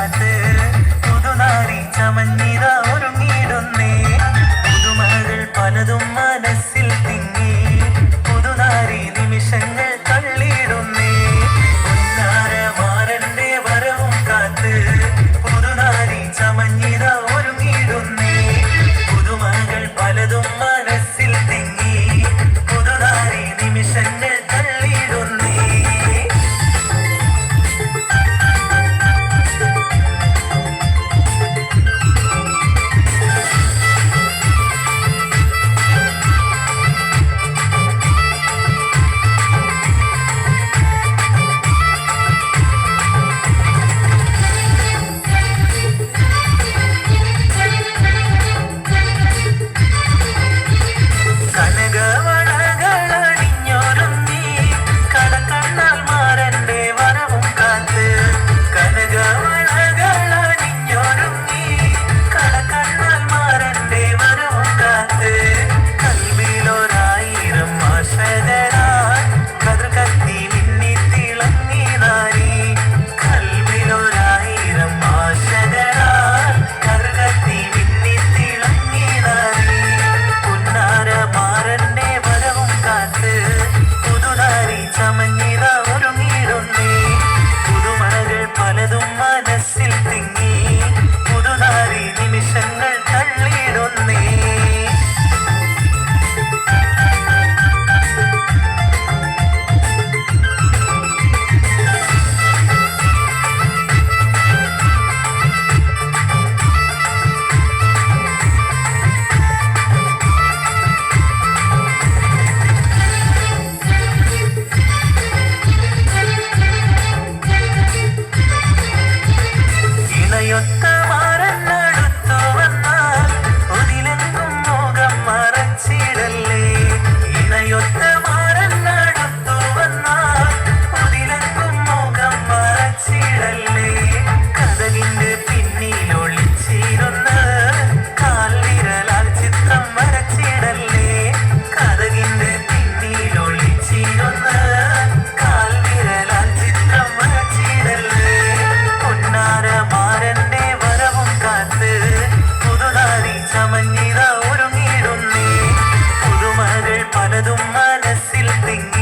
കാറ്റ് പുതുനാരി ചമഞ്ഞിത ഒരുങ്ങിയിടുന്നേ പുതുമകൾ പലതും മനസ്സിൽ തിങ്ങി. പുതുനാരി നിമിഷങ്ങൾ തള്ളിയിടുന്നേ. മാരന്റെ പുതുനാരി പുതുമകൾ പലതും മനസ്സിൽ തിങ്ങി. പുതുനാരി നിമിഷങ്ങൾ പലതും മനസ്സിൽ തിങ്ങി